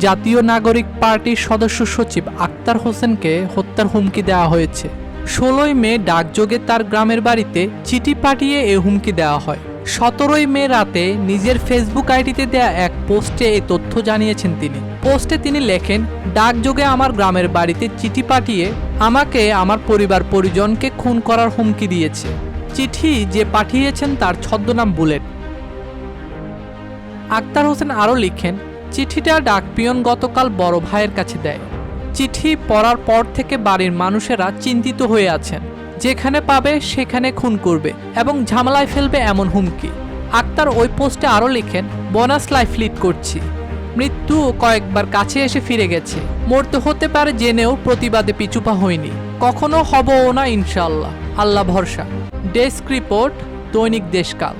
জাতীয় নাগরিক পার্টির সদস্য সচিব আক্তার হোসেনকে হত্যার হুমকি দেওয়া হয়েছে। ষোলোই মে ডাকযোগে তার গ্রামের বাড়িতে চিঠি পাঠিয়ে এ হুমকি দেওয়া হয়। সতেরোই মে রাতে নিজের ফেসবুক আইডিতে দেয়া এক পোস্টে এই তথ্য জানিয়েছেন তিনি। পোস্টে তিনি লেখেন, ডাকযোগে আমার গ্রামের বাড়িতে চিঠি পাঠিয়ে আমাকে আমার পরিবার পরিজনকে খুন করার হুমকি দিয়েছে। চিঠি যে পাঠিয়েছেন তার ছদ্মনাম বুলেট। আক্তার হোসেন আরও লিখেন চিঠিটা ডাকপিয়ন গতকাল বড় ভাইয়ের কাছে দেয়। চিঠি পড়ার পর থেকে বাড়ির মানুষেরা চিন্তিত হয়ে আছেন। যেখানে পাবে সেখানে খুন করবে এবং ঝামেলায় ফেলবে এমন হুমকি। আক্তার ওই পোস্টে আরও লিখেন বোনাস লাইফ লিড করছি। মৃত্যু কয়েকবার কাছে এসে ফিরে গেছে। মরতে হতে পারে জেনেও প্রতিবাদে পিছুপা হয়নি কখনো হবও না ইনশাল্লাহ আল্লাহ ভরসা। ডেস্ক রিপোর্ট দৈনিক দেশকাল।